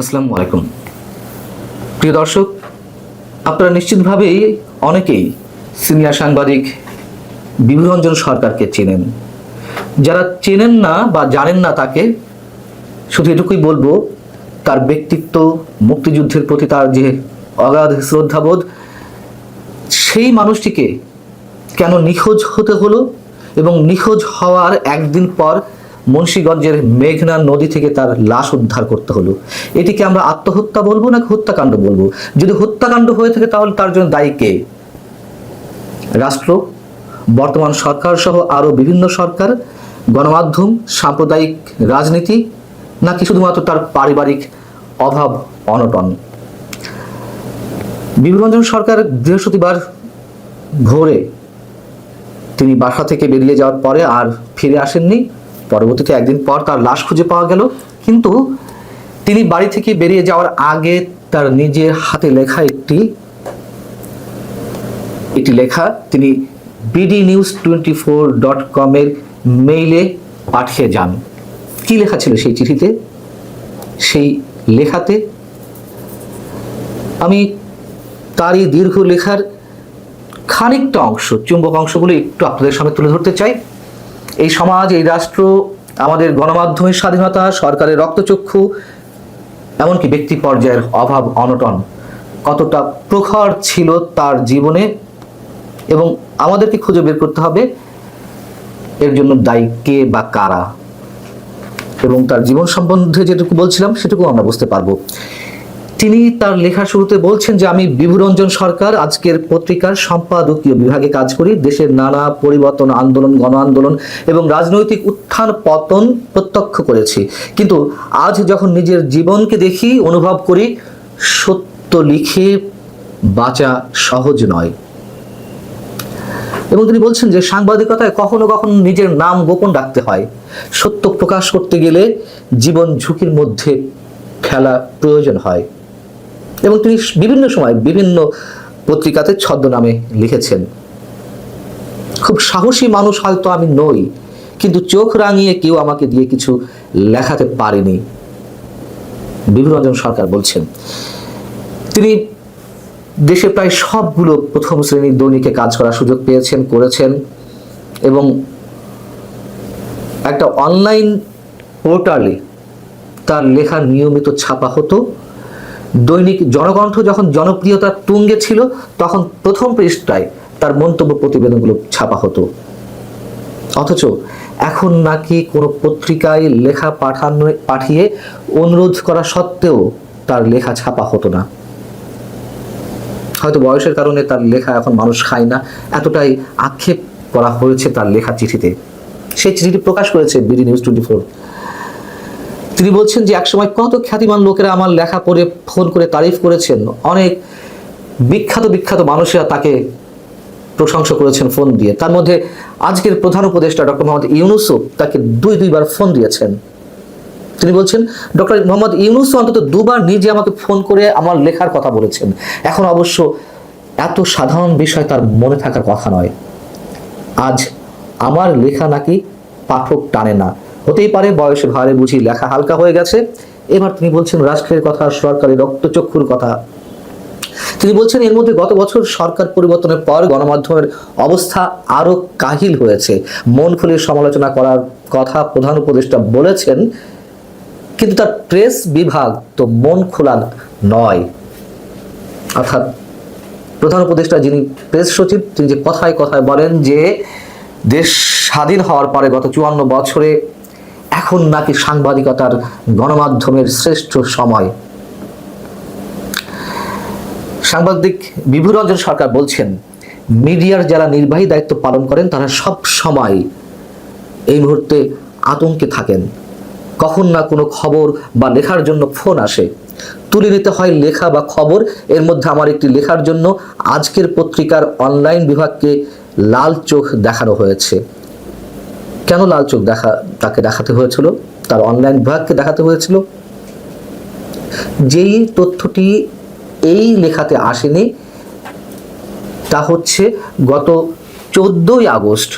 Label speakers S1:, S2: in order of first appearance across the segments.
S1: আসসালামু আলাইকুম। প্রিয় দর্শক, আপনারা নিশ্চিতভাবেই অনেকেই সিনিয়র সাংবাদিক বিভুরঞ্জন সরকারকে চেনেন। যারা চেনেন না বা জানেন না তাকে, শুধু এটুকুই বলব, তার ব্যক্তিত্ব, মুক্তিযুদ্ধের প্রতি তার যে অগাধ শ্রদ্ধাবোধ, সেই মানুষটিকে কেন নিখোঁজ হতে হলো এবং নিখোঁজ হওয়ার একদিন পর মুন্সীগঞ্জের মেঘনা নদী থেকে তার লাশ উদ্ধার করতে হলো। এটিকে আমরা আত্মহত্যা বলব নাকি হত্যাকাণ্ড বলব? যদি হত্যাকাণ্ড হয়ে থাকে তাহলে তার জন্য দায়ী কে? রাষ্ট্র, বর্তমান সরকার সহ আরও বিভিন্ন সরকার, গণমাধ্যম, সাম্প্রদায়িক রাজনীতি, নাকি শুধুমাত্র তার পারিবারিক অভাব, অনটন? বিভূরঞ্জন সরকার বৃহস্পতিবার ভোরে তিনি বাসা থেকে বেরিয়ে যাওয়ার পরে আর ফিরে আসেননি। পরবর্তীতে একদিন পর তার লাশ খুঁজে পাওয়া গেল। কিন্তু তিনি বাড়ি থেকে বেরিয়ে যাওয়ার আগে তার নিজের হাতে লেখা একটি একটি লেখা তিনি BD news twenty four dot কমের মেইলে পাঠিয়ে যান। কি লেখা ছিল সেই চিঠিতে? সেই লেখাতে আমি তারই দীর্ঘ লেখার খানিকটা অংশ, চুম্বক অংশগুলো একটু আপনাদের সামনে তুলে ধরতে চাই। এই সমাজ, এই রাষ্ট্র, আমাদের গণমাধ্যমের স্বাধীনতা, সরকারের রক্তচক্ষু, এমনকি ব্যক্তি পর্যায়ের অভাব, অনটন, কতটা প্রখর ছিল তার জীবনে এবং আমাদেরকে খুঁজে বের করতে হবে এর জন্য দায়ী কে বা কারা? এবং তার জীবন সম্বন্ধে যেটুকু বলছিলাম, সেটুকু আমরা বুঝতে পারব। তিনি তার লেখা শুরুতে বলছেন যে, আমি বিভুরঞ্জন সরকার, আজকের পত্রিকার সম্পাদকীয় বিভাগে কাজ করি। দেশের নানা পরিবর্তন, আন্দোলন গণ আন্দোলন এবং রাজনৈতিক উত্থান, পতন প্রত্যক্ষ করেছি। কিন্তু আজ যখন নিজের জীবনকে দেখি, অনুভব করি, সত্য লিখে বাঁচা সহজ নয়। এবং তিনি বলছেন যে, সাংবাদিকতায় কখনো কখনো নিজের নাম গোপন রাখতে হয়। সত্য প্রকাশ করতে গেলে জীবন ঝুঁকির মধ্যে ফেলা প্রয়োজন হয়। এবং তিনি বিভিন্ন সময় বিভিন্ন পত্রিকাতে ছদ্মনামে লিখেছেন। খুব সাহসী মানুষ হয়তো আমি নই, কিন্তু চোখ রাঙিয়ে কেউ আমাকে দিয়ে কিছু লেখাতে পারেনি। বিভুরঞ্জন সরকার বলছেন, তিনি দেশে প্রায় সবগুলো প্রথম শ্রেণির দৈনিকে কাজ করার সুযোগ পেয়েছেন, করেছেন এবং একটা অনলাইন পোর্টালে তার লেখা নিয়মিত ছাপা হতো। দৈনিক জনকণ্ঠ যখন জনপ্রিয়তার তুঙ্গে ছিল, তখন প্রথম পৃষ্ঠায় তার মন্তব্য প্রতিবেদনগুলো ছাপা হতো। অথচ এখন নাকি কোনো পত্রিকায় লেখা পাঠানো, পাঠিয়ে অনুরোধ করা সত্ত্বেও তার লেখা ছাপা হতো না। হয়তো বয়সের কারণে তার লেখা এখন মানুষ খায় না। এতটাই আক্ষেপ করা হয়েছে তার লেখা চিঠিতে। সেই চিঠিটি প্রকাশ করেছে বিডি নিউজ টোয়েন্টি ফোর। তিনি বলছেন যে একসময় কত খ্যাতিমান লোকেরা আমার লেখা পড়ে, ফোন করে তারিফ করেছেন। অনেক বিখ্যাত বিখ্যাত মানুষেরা তাকে প্রশংসা করেছেন, ফোন দিয়ে। তার মধ্যে আজকের প্রধান উপদেষ্টা ডক্টর মোহাম্মদ ইউনুসুফ তাকে দুই, দুইবার ফোন দিয়েছেন। তিনি বলছেন, ডক্টর মোহাম্মদ ইউনুস অন্তত দুবার নিজে আমাকে ফোন করে আমার লেখার কথা বলেছেন। এখন অবশ্য এত সাধারণ বিষয় তার মনে থাকার কথা নয়। আজ আমার লেখা নাকি পাঠক টানে না। হতেই পারে, বয়সে ভারে বুঝি লেখা হালকা হয়ে গেছে। এবার তিনি বলছেন, রাষ্ট্রের কথা, সরকারি রক্তচক্ষুর কথা। তিনি বলছেন, এর মধ্যে গত বছর সরকার পরিবর্তনের পর গণমাধ্যমের অবস্থা আরও কাহিল হয়েছে। মন খুলে সমালোচনা করার কথা প্রধান উপদেষ্টা বলেছেন, কিন্তু তার প্রেস বিভাগ তো মন খোলা নয়। অর্থাৎ প্রধান উপদেষ্টা যিনি প্রেস সচিব, তিনি যে কথায় কথায় বলেন যে, দেশ স্বাধীন হওয়ার পরে গত চুয়ান্ন বছরে এখন নাকি সাংবাদিকতার গণমাধ্যমের শ্রেষ্ঠ সময়। সাংবাদিক বিভুরঞ্জন সরকার বলছেন, মিডিয়ার যারা নির্বাহী দায়িত্ব পালন করেন, তারা সব সময় এই মুহূর্তে আতঙ্কে থাকেন। কখন না কোনো খবর বা লেখার জন্য ফোন আসে। তুলে নিতে হয় লেখা বা খবর, এর মধ্যে আমার একটি লেখার জন্য আজকের পত্রিকার অনলাইন বিভাগকে লাল চোখ দেখানো হয়েছে। কেন লাল চোখ দেখা, তাকে দেখাতে হয়েছিল? তার অনলাইন বিভাগকে দেখাতে হয়েছিল। যেই তথ্যটি এই লেখাতে আসেনি, তা হচ্ছে গত চোদ্দই আগস্ট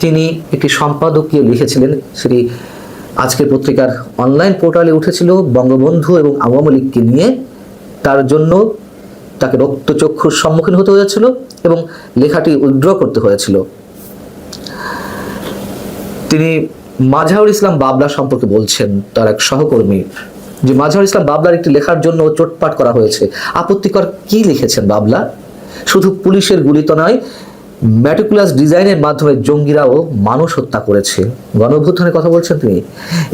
S1: তিনি একটি সম্পাদকীয় লিখেছিলেন শ্রী আজকের পত্রিকার অনলাইন পোর্টালে উঠেছিল, বঙ্গবন্ধু এবং আওয়ামী লীগকে নিয়ে। তার জন্য তাকে রক্তচক্ষুর সম্মুখীন হতে হয়েছিল এবং লেখাটি উইথড্র করতে হয়েছিল। তিনি মাঝারুল ইসলাম বাবলা সম্পর্কে বলছেন, তার এক সহকর্মী, যে মাঝারুল ইসলাম বাবলার একটি লেখার জন্য চোটপাট করা হয়েছে। আপত্তিকর কি লিখেছেন বাবলা? শুধু পুলিশের গুলি তো নয় ম্যাটিকুলাস ডিজাইনের মাধ্যমে জঙ্গিরাও মানুষ হত্যা করেছে। গণঅভ্যুত্থানের কথা বলছেন তিনি।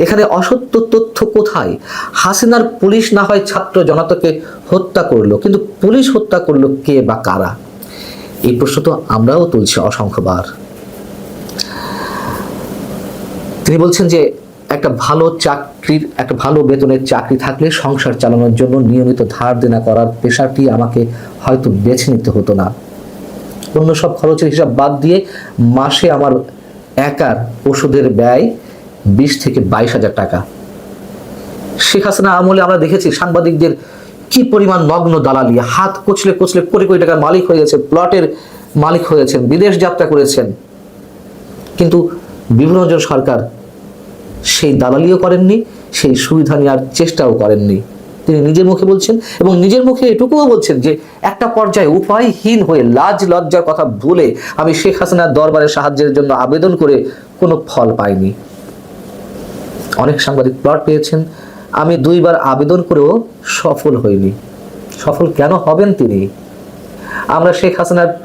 S1: এখানে অসত্য তথ্য কোথায়? হাসিনার পুলিশ না হয় ছাত্র জনতাকে হত্যা করল, কিন্তু পুলিশ হত্যা করল কে বা কারা? এই প্রশ্ন তো আমরাও তুলছি অসংখ্যবার। তিনি বলছেন যে একটা ভালো চাকরির, একটা ভালো বেতনের চাকরি থাকলে সংসার চালানোর জন্য নিয়মিত ধার দেনা করার পেশাটি আমাকে হয়তো বেছে নিতে হতো না। অন্য সব খরচের হিসাব বাদ দিয়ে মাসে আমার একার ওষুধের ব্যয় বিশ থেকে বাইশ হাজার টাকা। শেখ হাসিনা আমলে আমরা দেখেছি সাংবাদিকদের কি পরিমাণ নগ্ন দালালি। হাত কচলে কচলে কোটি কোটি টাকার মালিক হয়ে গেছে প্লটের মালিক হয়েছেন বিদেশ যাত্রা করেছেন। কিন্তু বিভ্রঞ্জন সরকার সেই দালালিও করেননি, সেই সুবিধা নেওয়ার চেষ্টাও করেননি। তিনি নিজের মুখে বলছেন এবং নিজের মুখে এটুকুও বলছেন যে একটা পর্যায়ে উপায়হীন হয়ে লাজ লজ্জার কথা ভুলে আমি শেখ হাসিনার দরবারে সাহায্যের জন্য আবেদন করে কোনো ফল পাইনি। অনেক সাংবাদিক প্লট পেয়েছেন, আমি দুইবার আবেদন করেও সফল হইনি। সফল কেন হবেন তিনি? আমরা শেখ হাসিনার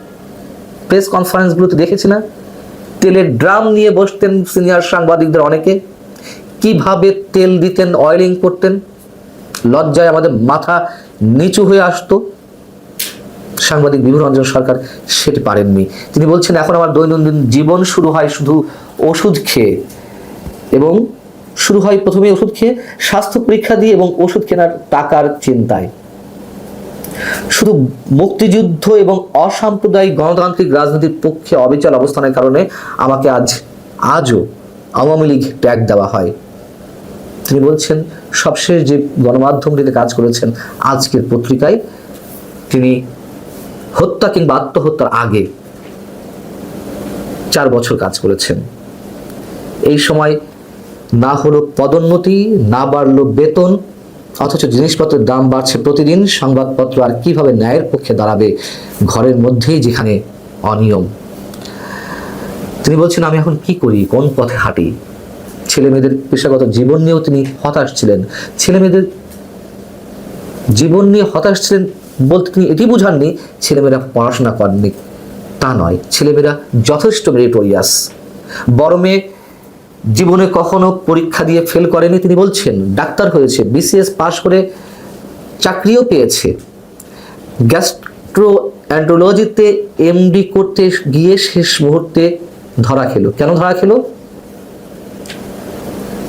S1: প্রেস কনফারেন্সগুলোতে দেখেছি না তেলের ড্রাম নিয়ে বসতেন সিনিয়র সাংবাদিকদের অনেকে। কীভাবে তেল দিতেন অয়েলিং করতেন? লজ্জায় আমাদের মাথা নিচু হয়ে আসতো। সাংবাদিক বিভূরঞ্জন সরকার সেটি পারেননি। তিনি বলছেন, এখন আমার দৈনন্দিন জীবন শুরু হয় শুধু ওষুধ খেয়ে এবং শুরু হয় প্রথমে ওষুধ খেয়ে, স্বাস্থ্য পরীক্ষা দিয়ে এবং ওষুধ কেনার টাকার চিন্তায়। শুধু মুক্তিযুদ্ধ এবং অসাম্প্রদায়িক গণতান্ত্রিক রাজনীতির পক্ষে অবিচল অবস্থানের কারণে আমাকে আজ, আজও আওয়ামী লীগ ট্যাগ দেওয়া হয়। তিনি বলছেন, সবশেষ যে গণমাধ্যমটিতে কাজ করেছেন আজকের পত্রিকায়, তিনি হত্যা কিংবা আত্মহত্যার আগে চার বছর কাজ করেছেন। এই সময় না হলো পদোন্নতি, না বাড়লো বেতন অথচ জিনিসপত্রের দাম বাড়ছে প্রতিদিন, সংবাদপত্র আর কীভাবে ন্যায়ের পক্ষে দাঁড়াবে ঘরের মধ্যেই যেখানে অনিয়ম। তিনি বলছেন, আমি এখন কি করি? কোন পথে হাঁটি? ছেলে মেয়েদের পেশাগত জীবন নিয়েও তিনি হতাশ ছিলেন। ছেলে মেয়েদের জীবন নিয়ে হতাশ ছিলেন বলতে তিনি এটি বোঝাননি ছেলেমেয়েরা পড়াশোনা করেননি। তা নয়। ছেলেমেয়েরা যথেষ্ট মেরিটোরিয়াস বড় মেয়ে জীবনে কখনো পরীক্ষা দিয়ে ফেল করেনি, তিনি বলছেন, ডাক্তার হয়েছে বিসিএস পাশ করে চাকরিও পেয়েছে। গ্যাস্ট্রো অ্যান্ড্রোলজিতে এমডি করতে গিয়ে শেষ মুহূর্তে ধরা খেলো। কেন ধরা খেলো?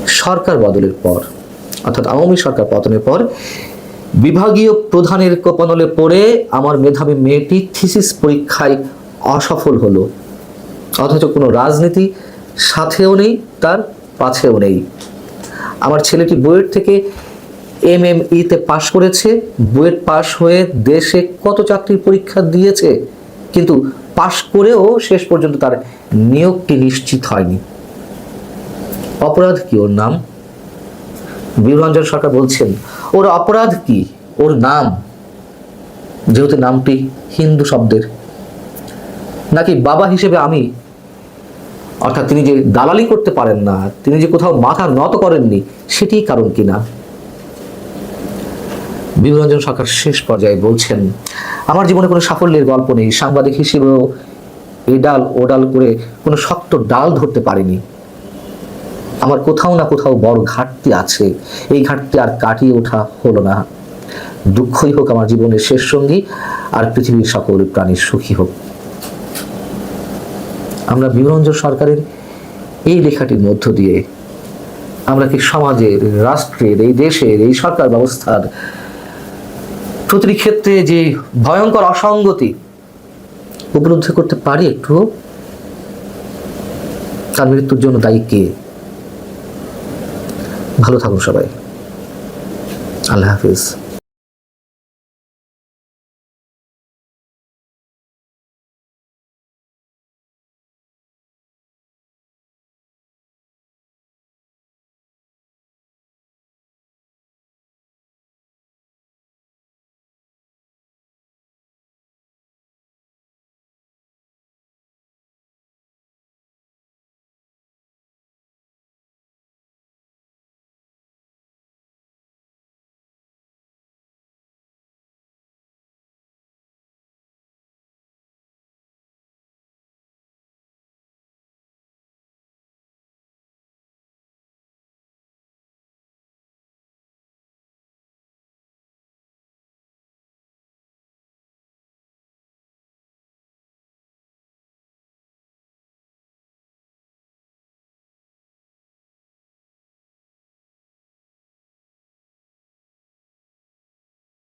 S1: সরকার বদলের পর, অর্থাৎ আওয়ামী সরকার পতনের পর, বিভাগীয় প্রধানের কোপানলে পড়ে আমার মেধাবী মেয়েটি থিসিস পরীক্ষায় অসফল হলো। অথচ কোনো রাজনীতি সাথেও নেই, তার পাছেও নেই। আমার ছেলেটি বুয়েট থেকে এম এম ইতে পাশ করেছে। বুয়েট পাশ হয়ে দেশে কত চাকরির পরীক্ষা দিয়েছে, কিন্তু পাশ করেও শেষ পর্যন্ত তার নিয়োগটি নিশ্চিত হয়নি। অপরাধ কি ওর নাম? বীররঞ্জন সরকার বলছেন, ওর অপরাধ কি? ওর নাম? যেহেতু নামটি হিন্দু শব্দের, নাকি বাবা হিসেবে আমি অর্থাৎ তিনি যে দালালি করতে পারেন না, তিনি যে কোথাও মাথা নত করেননি, সেটি কারণ কিনা? বিভরঞ্জন সরকার শেষ পর্যায়ে বলছেন, আমার জীবনে কোনো সাফল্যের গল্প নেই। সাংবাদিক হিসেবেও এই ডাল ও ডাল করে কোনো শক্ত ডাল ধরতে পারিনি। আমার কোথাও না কোথাও বড় ঘাটতি আছে। এই ঘাটতি আর কাটিয়ে ওঠা হলো না। দুঃখই হোক আমার জীবনের শেষ সঙ্গী, আর পৃথিবীর সকল প্রাণীর সুখী হোক। আমরা বিভরঞ্জন সরকারের এই লেখাটির মধ্য দিয়ে আমরা কি সমাজের, রাষ্ট্রের, এই দেশের, এই সরকার ব্যবস্থার প্রতিটি ক্ষেত্রে যে ভয়ঙ্কর অসঙ্গতি উপলব্ধি করতে পারি একটু? তার মৃত্যুর জন্য দায়ী কে? ভালো থাকুন সবাই। আল্লাহ হাফিজ।